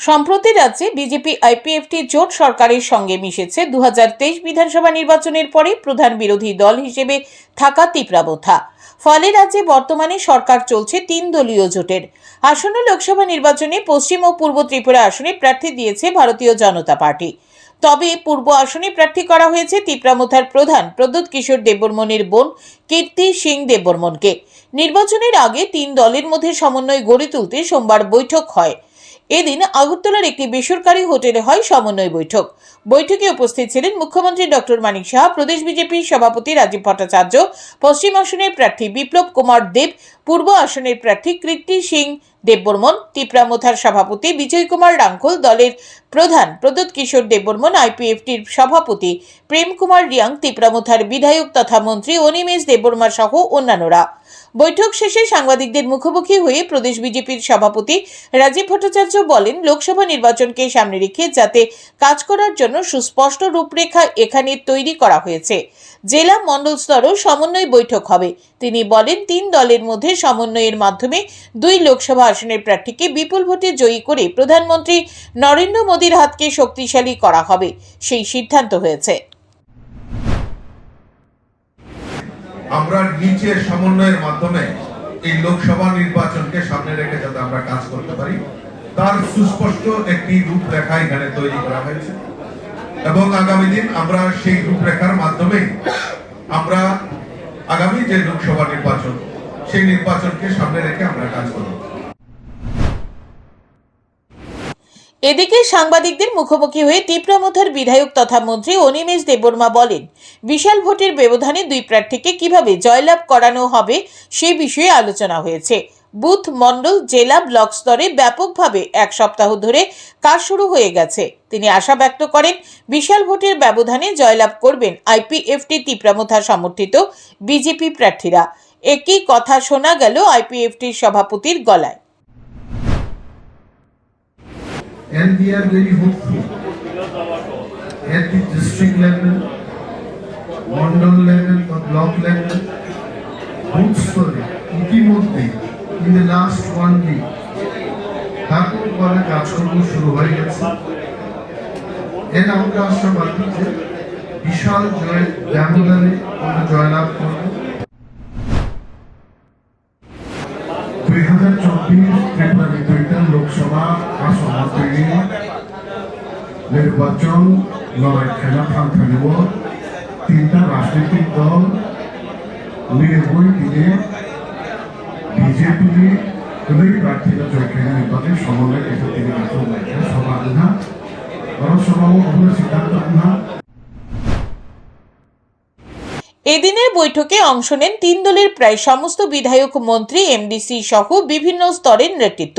সম্প্রতি রাজ্যে BJP IPFT জোট সরকারের সঙ্গে মিশেছে। দু হাজার তেইশ বিধানসভা নির্বাচনের পরে প্রধান বিরোধী দল হিসেবে থাকা তিপ্রাবথা ফলে রাজ্যে বর্তমানে সরকার চলছে তিন দলীয় জোটের। আসন্ন লোকসভা নির্বাচনে পশ্চিম ও পূর্ব ত্রিপুরা আসনে প্রার্থী দিয়েছে ভারতীয় জনতা পার্টি। তবে পূর্ব আসনে প্রার্থী করা হয়েছে তিপ্রামথার প্রধান প্রদ্যুৎ কিশোর দেববর্মনের বোন কীর্তি সিং দেববর্মনকে নির্বাচনের আগে তিন দলের মধ্যে সমন্বয় গড়ে তুলতে সোমবার বৈঠক হয়। এদিন আগরতলার একটি বেসরকারি হোটেলে হয় সমন্বয় বৈঠক। বৈঠকে উপস্থিত ছিলেন মুখ্যমন্ত্রী ডক্টর মানিক সাহা প্রদেশ বিজেপির সভাপতি রাজীব ভট্টাচার্য, পশ্চিম আসনের প্রার্থী বিপ্লব কুমার দেব, পূর্ব আসনের প্রার্থী কৃত্তি সিং দেববর্মন তিপ্রামথার সভাপতি বিজয় কুমার রাঙ্কল, দলের প্রধান প্রদ্যুৎ কিশোর দেববর্মন, আইপিএফটির সভাপতি প্রেম কুমার রিয়াং তিপ্রামথার বিধায়ক তথা মন্ত্রী অনিমেষ দেববর্মা সহ অন্যান্যরা। বৈঠক শেষে সাংবাদিকদের মুখোমুখি হয়ে প্রদেশ বিজেপির সভাপতি রাজীব ভট্টাচার্য বলেন, লোকসভা নির্বাচনকে সামনে রেখে যাতে কাজ করার জন্য সুস্পষ্ট রূপরেখা এখানে তৈরি করা হয়েছে। জেলা মণ্ডল স্তরেও সমন্বয় বৈঠক হবে। তিনি বলেন, তিন দলের মধ্যে সমন্বয়ের মাধ্যমে দুই লোকসভা আসনের প্রার্থীকে বিপুল ভোটে জয়ী করে প্রধানমন্ত্রী নরেন্দ্র মোদীর হাতকে শক্তিশালী করা হবে, সেই সিদ্ধান্ত হয়েছে। আমরা নিচের সমন্বয়ের মাধ্যমে এই লোকসভা নির্বাচনকে সামনে রেখে যাতে আমরা কাজ করতে পারি, তার সুস্পষ্ট একটি রূপরেখা এখানে তৈরি করা হয়েছে। এবং আগামী দিন আমরা সেই রূপরেখার মাধ্যমে আমরা আগামী যে লোকসভা নির্বাচন, সেই নির্বাচনকে সামনে রেখে আমরা কাজ করব। এদিকে সাংবাদিকদের মুখোমুখি হয়ে তীব্রমথার বিধায়ক তথা মন্ত্রী অনিমেষ দেববর্মা বলেন, বিশাল ভোটের ব্যবধানে দুই প্রার্থীকে কীভাবে জয়লাভ করানো হবে সে বিষয়ে আলোচনা হয়েছে। বুথ, মণ্ডল, জেলা, ব্লক স্তরে ব্যাপকভাবে এক সপ্তাহ ধরে কাজ শুরু হয়ে গেছে। তিনি আশা ব্যক্ত করেন, বিশাল ভোটের ব্যবধানে জয়লাভ করবেন আইপিএফটি তিপ্রামথা সমর্থিত বিজেপি প্রার্থীরা। একই কথা শোনা গেল আইপিএফটির সভাপতির গলায়। And we are very hopeful at the district level, mandal level or block level, booth স্তরে ইতিমধ্যে in the last one week ব্যাপক ভাবে কাজকর্ম শুরু হয়ে গেছে এর আমরা আশাবাদী যে বিশাল জয় ব্যবধানে আমরা জয়লাভ করব নির্বাচন লড়াই খেলা তিনটা রাজনৈতিক দল দিনে বিজেপি দুই জয়খানে সমন্বয় তিনি এদিনের বৈঠকে অংশ নেন তিন দলের প্রায় সমস্ত বিধায়ক মন্ত্রী, এমডিসি সহ বিভিন্ন স্তরের নেতৃত্ব।